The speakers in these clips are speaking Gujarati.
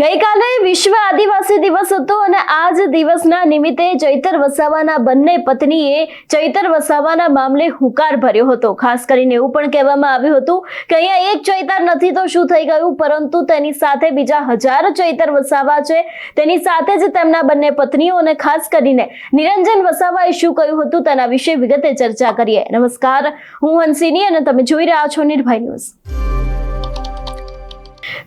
ગઈકાલે વિશ્વ આદિવાસી દિવસ હતો અને આ જ દિવસના નિમિત્તે ચૈતર વસાવાના બંને પત્નીએ ચૈતર વસાવાના મામલે હુંકાર ભર્યો હતો. ખાસ કરીને એવું પણ કહેવામાં આવ્યું હતું કે અહીંયા એક ચૈતર નથી તો શું થઈ ગયું? પરંતુ તેની સાથે બીજા હજાર ચૈતર વસાવા છે. તેની સાથે જ તેમના બંને પત્નીઓ અને ખાસ કરીને નિરંજન વસાવાએ શું કહ્યું હતું તેના વિશે વિગતે ચર્ચા કરીએ. નમસ્કાર, હું હંસિની અને તમે જોઈ રહ્યા છો નિર્ભય ન્યૂઝ.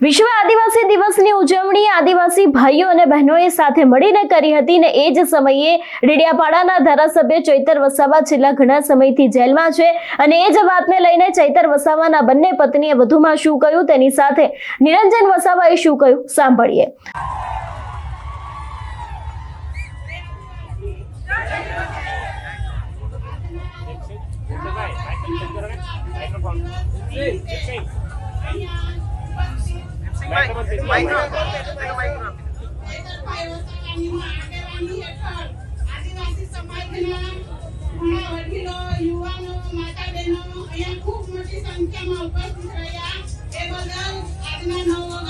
વિશ્વ આદિવાસી દિવસની ઉજવણી આદિવાસી ભાઈઓ અને બહેનોએ સાથે મળીને કરી હતી ને એ જ સમયે ડેડિયાપાડાના ધારાસભ્ય ચૈતર વસાવા છેલ્લા ઘણા સમયથી જેલમાં છે અને એ જ વાતને લઈને ચૈતર વસાવાના બંને પત્નીએ વધુમાં શું કહ્યું તેની સાથે નિરંજન વસાવાએ શું કહ્યું? સાંભળીએ. આદિવાસી સમાજના યુવાનો માતા સંખ્યામાં ઉપસ્થિત રહ્યા એ બદલ આજના નવ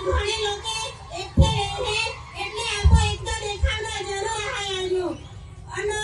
ઘણી લોકો એક એટલે આપો તો દેખાડવા જરૂર આવ્યું. અને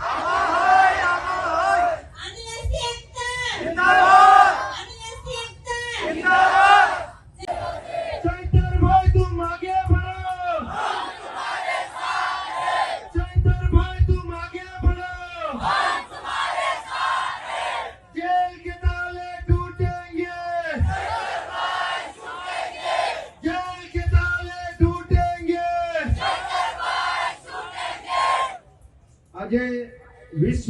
好。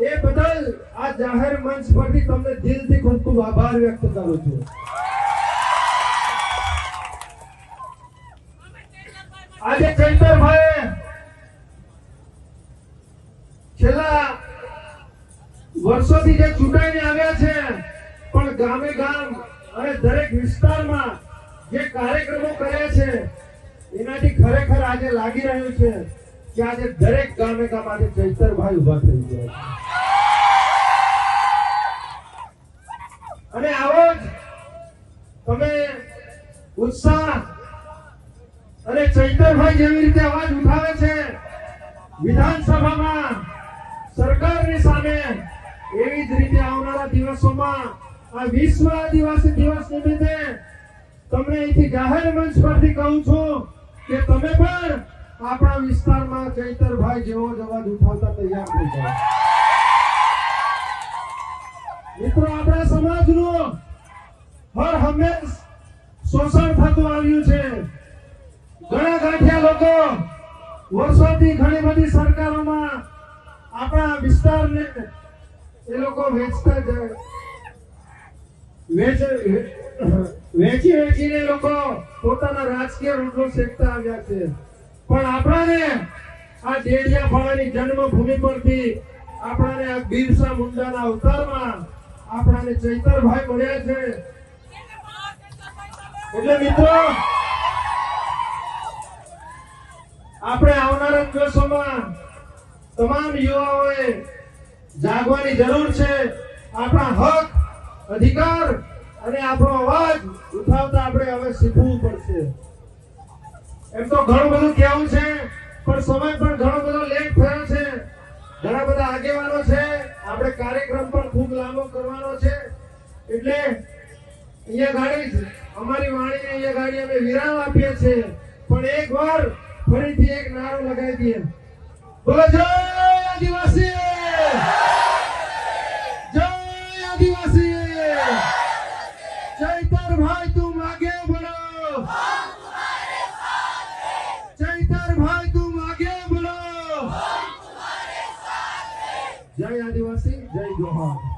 એ બદલ આ જાહેર મંચ પરથી તમને દિલથી ખૂબ ખૂબ આભાર વ્યક્ત કરું છું. આજે ચૈતરભાઈ છેલ્લા વર્ષોથી જે ચૂંટાઈને આવ્યા છે, પણ ગામે ગામ અને દરેક વિસ્તારમાં જે કાર્યક્રમો કર્યા છે, એનાથી ખરેખર આજે લાગી રહ્યું છે કે આજે દરેક ગામે ગામ આજે ચૈતરભાઈ ઊભા થઈ ગયા છે. અને આવો જ તમે ઉત્સાહ અને ચૈતરભાઈ જેવી રીતે અવાજ ઉઠાવે છે વિધાનસભામાં સરકારની સામે એવી જ રીતે આવનારા દિવસોમાં આ વિશ્વ આદિવાસી દિવસ નિમિત્તે તમને અહીંથી જાહેર મંચ પરથી કહું છું કે તમે પણ આપણા વિસ્તારમાં ચૈતરભાઈ જેવો જ અવાજ ઉઠાવતા તૈયાર થઈ જાઓ. મિત્રો, આપણા સમાજનું હર હંમેશ શોષણ થતું આવ્યું છે. ઘણા ગાંઠિયા લોકો વર્ષોથી ઘણી બધી સરકારોમાં આપણા વિસ્તારને એ લોકો વેચતા વેચી વેચીને લોકો પોતાના રાજકીય રોટલો શેકતા આવ્યા છે. પણ આપણાને આ ડેડિયા ફાળાની જન્મભૂમિ પરથી આપણાને આ બિરસા મુંડાના અવતારમાં આપણાને ચૈતરભાઈ મળ્યા છે. એટલે મિત્રો, આપણે આવનારા દિવસોમાં તમામ યુવાઓએ જાગવાની જરૂર છે. આપણા હક, અધિકાર અને આપણો અવાજ ઉઠાવતા આપણે હવે શીખવું પડશે. એમ તો ઘણું બધું કહેવું છે, પણ સમય પણ ઘણો બધો લેટ થયો છે. ઘણા બધા આગેવાનો છે. આપણે કાર્યક્રમ ચાલુ કરવાનો છે. એટલે અહીંયા ગાડી અમારી વાણીને અહીંયા ગાડી અમે વિરામ આપીએ છીએ. પણ એક વાર ફરીથી એક નારો લગાવી દઈએ. બોલો, જય આદિવાસી! જય આદિવાસી! ચૈતર ભાઈ, તું આગે બોલો. ચૈતર ભાઈ, તું આગે બોલો. જય આદિવાસી, જય જોહાર